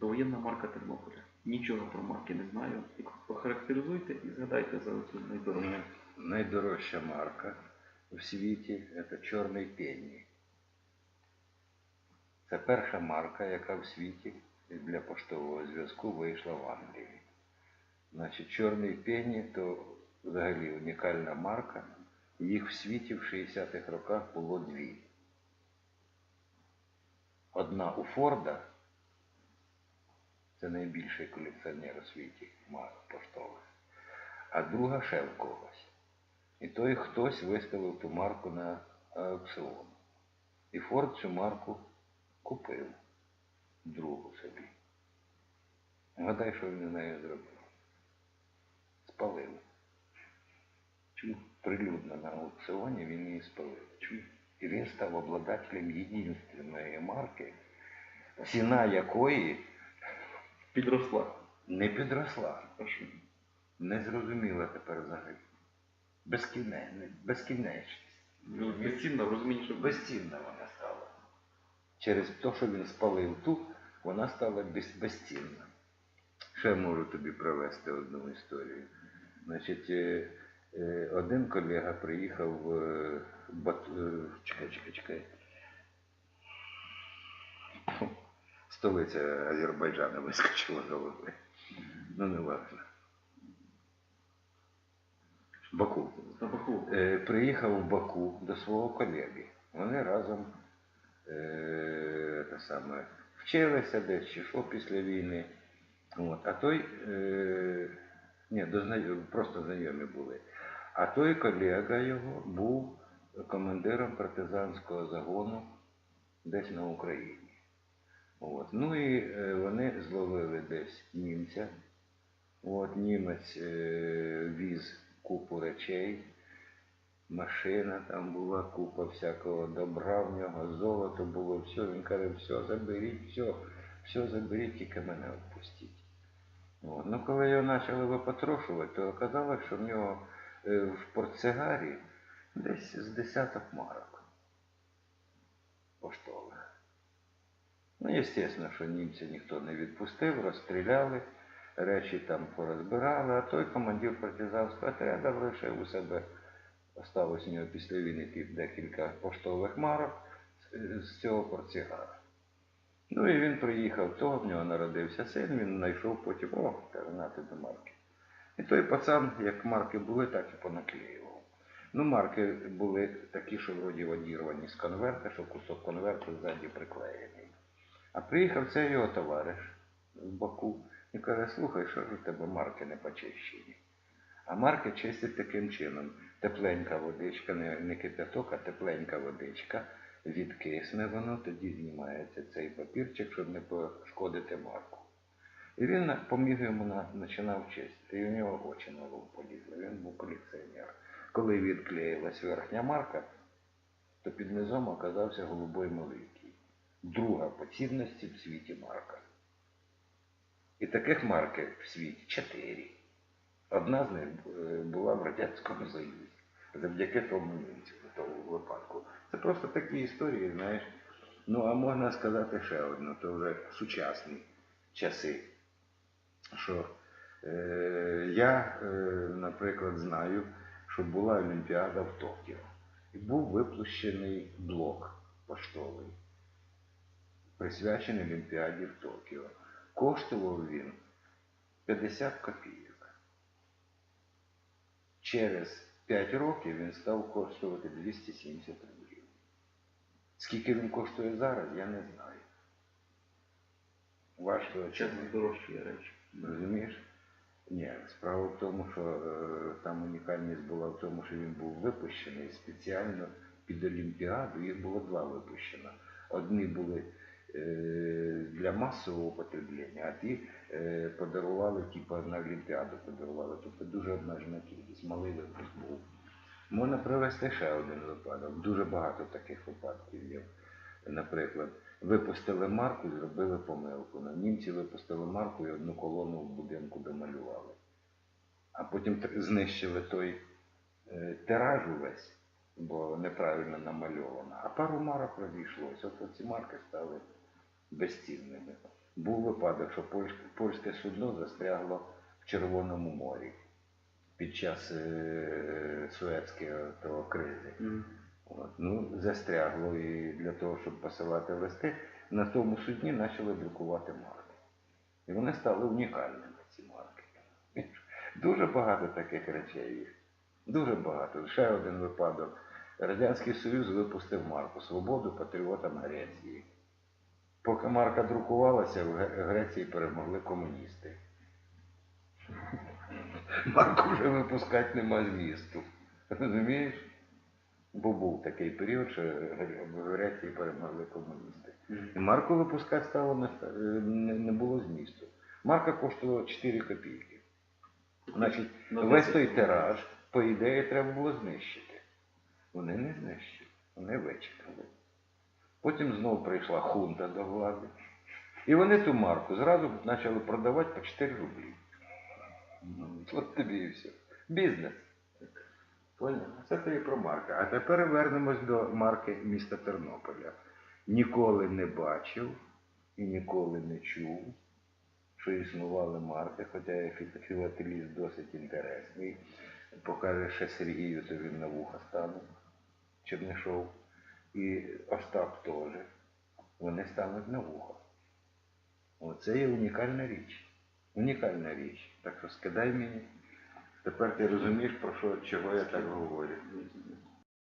Довоєнна марка Тернополя. Нічого про марки не знаю. І Охарактеризуйте і згадайте за цю найдорожчу. Найдорожча марка в світі це чорний пенні. Це перша марка, яка в світі для поштового зв'язку вийшла в Англії. Значить, чорний пенні то взагалі унікальна марка. Їх в світі в 60-х роках було дві. Одна у Форда, це найбільший колекціонер у світі марок поштових, а друга ще в когось. І той хтось виставив ту марку на аукціон. І Форд цю марку купив другу собі. Гадай, що він з нею зробив. Спалив. Чому? Прилюдно на аукціоні він її спалив. Чому? І він став обладателем єдинственної марки, ціна якої Підросла. не підросла. Прошу. Не зрозуміла тепер взагалі. Безкінне, безкінечність. Ну, Безцінна в розумінні, що Безцінна вона стала. Через те, що він спалив ту, вона стала без, безцінна. Ще можу тобі привести одну історію. Значить, е, е, один колега приїхав в е, Бат... е, чекай, чекай, чекай. Столиця Азербайджану вискочила з голови. Ну, не важно. Баку. Баку. Е, приїхав в Баку до свого колеги. Вони разом е, те саме, вчилися десь чи що після війни. От. А той, е, ні, до знайомі, просто знайомі були. А той колега його був командиром партизанського загону десь на Україні. От. Ну і е, вони зловили десь німця. От німець е, віз купу речей, машина там була, купа всякого добра в нього, золото було, все. Він каже, все, заберіть, все, все заберіть, тільки мене відпустіть. От. Ну, коли його почали випотрошувати, то оказалось, що в нього е, в портсигарі десь з десяток марок поштових. Ну, звісно, що німця ніхто не відпустив, розстріляли, речі там порозбирали, а той командир партизанського отряду лишив у себе, осталось у нього після війни декілька поштових марок з- з цього портсигара. Ну і він приїхав, то в нього народився син, він знайшов потім, о, каже, на тобі марки. І той пацан, як марки були, так і понаклеював. Ну, марки були такі, що вроді одірвані з конверта, що кусок конверту ззаді приклеєний. А приїхав цей його товариш з Баку і каже, слухай, що ж у тебе марки не почищені? А марки чистять таким чином. Тепленька водичка, не, не кипяток, а тепленька водичка. Відкисне воно, тоді знімається цей папірчик, щоб не пошкодити марку. І він поміг йому на, починав чистити. І у нього очі на лоб полізли. Він був колекціонер. Коли відклеїлась верхня марка, то під низом оказався голубой маленький. Друга по цінності в світі марка. І таких марків в світі чотири. Одна з них е, була в Радянському Союзі. Завдяки тому німцю в випадку. Це просто такі історії, знаєш. Ну, а можна сказати ще одну, то вже сучасні часи. Що е, я, е, наприклад, знаю, що була Олімпіада в Токіо. І був випущений блок поштовий, присвячений Олімпіаді в Токіо. Коштував він 50 копійок. Через 5 років він став коштувати 270 рублів. Скільки він коштує зараз, я не знаю. Важко оцінити. дорожчі речі. Розумієш? Ні, справа в тому, що е, там унікальність була в тому, що він був випущений спеціально під Олімпіаду. Їх було два випущено. Одні були для масового употреблення, а ті е, подарували, типу, на Олімпіаду подарували. Тобто дуже обмежена кількість, малий випуск був. Можна привести ще один випадок. Дуже багато таких випадків є. Наприклад, випустили марку і зробили помилку. На німці випустили марку і одну колону в будинку домалювали. А потім знищили той е, тираж увесь, бо неправильно намальовано. А пару марок розійшлося. От ці марки стали безцінними. Був випадок, що польське, польське судно застрягло в Червоному морі під час е, Суецької кризи. Мгм. От. Ну, застрягло і для того, щоб посилати листи, на тому судні почали друкувати марки. І вони стали унікальними, ці марки. Дуже багато таких речей. Дуже багато. Ще один випадок. Радянський Союз випустив марку Свободу патріотам Греції. Поки марка друкувалася, в Греції перемогли комуністи. Марку вже випускати нема змісту. Розумієш? Бо був такий період, що в Греції перемогли комуністи. І марку випускати стало не, було змісту. Марка коштувала 4 копійки. Значить, На весь той тираж, по ідеї, треба було знищити. Вони не знищили, вони вичекали. Потім знову прийшла хунта до влади. І вони ту марку зразу почали продавати по 4 рублі. От тобі і все. Бізнес. Поняв? Це тобі про марка. А тепер вернемось до марки міста Тернополя. Ніколи не бачив і ніколи не чув, що існували марки, хоча я філателіст досить інтересний. Покаже ще Сергію, то він на вуха стане. Чернишов. І Остап теж. Вони стануть на вухо. Оце є унікальна річ. Унікальна річ. Так що скидай мені. Тепер ти розумієш, про що, чого я так говорю.